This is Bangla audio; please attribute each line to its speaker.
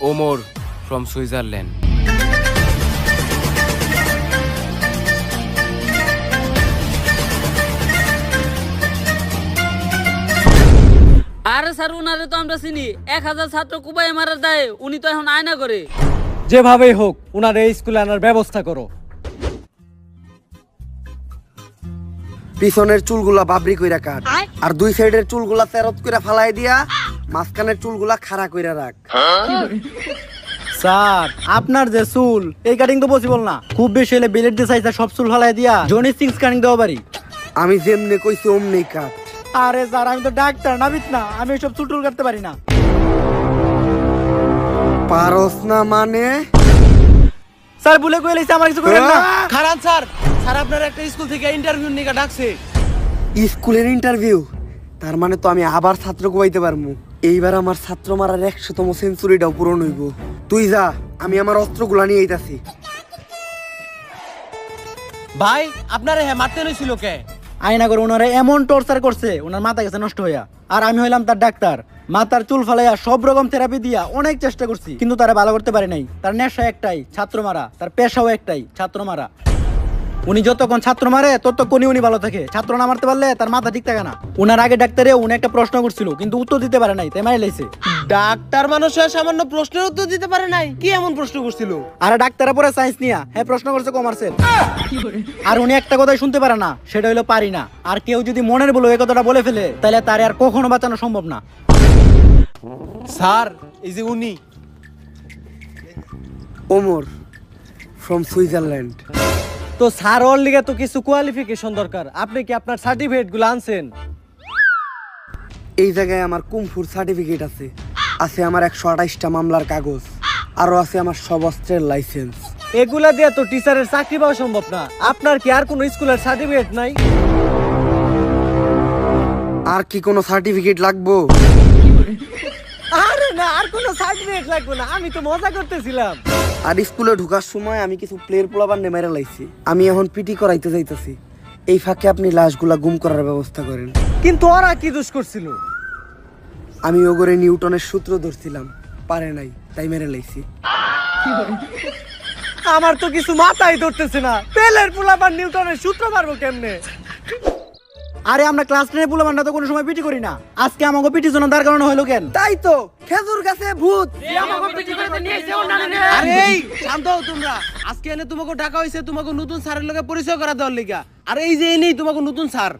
Speaker 1: Omar from Switzerland.
Speaker 2: আরে স্যার উনারে তো আমরা চিনি। এক হাজার ছাত্র কুবাই মারার দেয় উনি তো এখন আয়না করে।
Speaker 3: যেভাবেই হোক এই স্কুলে আনার ব্যবস্থা করো।
Speaker 4: পিছনের চুলগুলা বাবরি কইরা কাট আর দুই সাইডের চুলগুলা তেরত কইরা ফালাই দিয়া মাঝখানের চুলগুলা খাড়া কইরা রাখ।
Speaker 3: স্যার আপনার যে চুল এই কাটিং তো পসিবল না। খুব বেশি হলে বিলেট দিয়ে সাইজটা সব চুল ফালাই দিয়া। জনি সিংস কাটিং দেওয়া পারি
Speaker 4: আমি যেমনে কইছি অমনি কাট
Speaker 3: আরে স্যার আমি তো ডাক্তার নাবিত না। আমি সব চুল টুল কাটতে পারি না।
Speaker 4: পারস না মানে?
Speaker 3: স্যার ভুলে কই লাইছে আমার কিছু করেন না।
Speaker 5: খারান স্যার স্যার আপনার একটা স্কুল থেকে ইন্টারভিউ নিয়ে ডাকছে।
Speaker 4: স্কুলের ইন্টারভিউ তার মানে তো আমি আবার ছাত্র কোবাইতে পারমু। এইবার আমার ছাত্র মারার একশোতম সেঞ্চুরিটাও পূরণ হইব। তুই যা আমি আমার অস্ত্রগুলা নিয়ে আইতাছি।
Speaker 5: ভাই আপনারে হ্যাঁ মারতে নইছিল কে?
Speaker 3: আয়না করে ওনারা এমন টর্চার করছে ওনার মাথা গেছে নষ্ট হইয়া। আর আমি হইলাম তার ডাক্তার। মাথার চুল ফালাইয়া সব রকম থেরাপি দিয়া অনেক চেষ্টা করছি কিন্তু তারা ভালো করতে পারে নাই। তার নেশা একটাই ছাত্র মারা। তার পেশাও একটাই ছাত্র মারা। উনি যতক্ষণ ছাত্র মারে ততক্ষণই উনি ভালো থাকে। ছাত্র না মারতে পারলে তার মাথা ঠিক থাকে না। উনার আগে ডাক্তারে উনি একটা প্রশ্ন করছিল কিন্তু উত্তর দিতে পারে নাই তাই মারি লাইছে।
Speaker 5: ডাক্তার মানুষ হয়ে সামান্য প্রশ্নের উত্তর দিতে পারে নাই কি এমন প্রশ্ন করছিল?
Speaker 3: আর ডাক্তারে পরে সায়েন্স নিয়া হ্যাঁ প্রশ্ন করছে কমার্সের আর উনি একটা কথাই শুনতে পারে না সেটা হইল পারি না। আর কেউ যদি মনের বলো এই কথাটা বলে ফেলে তাহলে তার আর কখনো বাঁচানো সম্ভব না।
Speaker 5: স্যার এই যে উনি।
Speaker 4: ওমর ফ্রম সুইজারল্যান্ড
Speaker 5: তো স্যার ওর লিগে তো কিছু কোয়ালিফিকেশন দরকার। আপনি কি আপনার সার্টিফিকেটগুলো আনছেন?
Speaker 4: এই জায়গায় আমার কুমফুর সার্টিফিকেট আছে। আছে আমার একশো আঠাইশটা মামলার কাগজ। আরও আছে আমার সব অস্ত্রের লাইসেন্স
Speaker 5: এগুলা দিয়ে তো টিচারের চাকরি পাওয়া সম্ভব না। আপনার কি আর কোনো স্কুলের সার্টিফিকেট নাই?
Speaker 4: আর কি কোনো সার্টিফিকেট লাগবো?
Speaker 5: না আর কোনো সার্টিফিকেট লাগবে না। আমি তো মজা করতেছিলাম।
Speaker 4: আর স্কুলে ঢোকার সময় আমি কিছু প্লেয়ার পোলাবার নেমেরে লাইছি। আমি এখন পিটি করাইতে যাইতেছি। এই ফাঁকে আপনি লাশগুলা গুম করার ব্যবস্থা করেন।
Speaker 5: কিন্তু ওরা কি দোষ করছিল?
Speaker 4: আমি ওগরে নিউটনের সূত্র ধরছিলাম। পারে নাই তাই মেরে লাইছি।
Speaker 5: আমার তো কিছু মাথায় ধরতেছে না। পেলের পোলাবার নিউটনের সূত্র মারবো কেমনে?
Speaker 3: আরে আমরা ক্লাস টেনে পুলো তো কোনো সময় পিটি করি না। আজকে আমাকে পিটি জন্য দাঁড় করানো হলো কেন?
Speaker 4: তাই তো খেজুর গাছে ভূত।
Speaker 5: আরে এই শান্ত হও তোমরা। আজকে এনে তোমাকে ডাকা হয়েছে তোমাকে নতুন স্যারের লগে পরিচয় করা দেওয়ার লিগা। আর এই যে এনেই তোমাকে নতুন স্যার।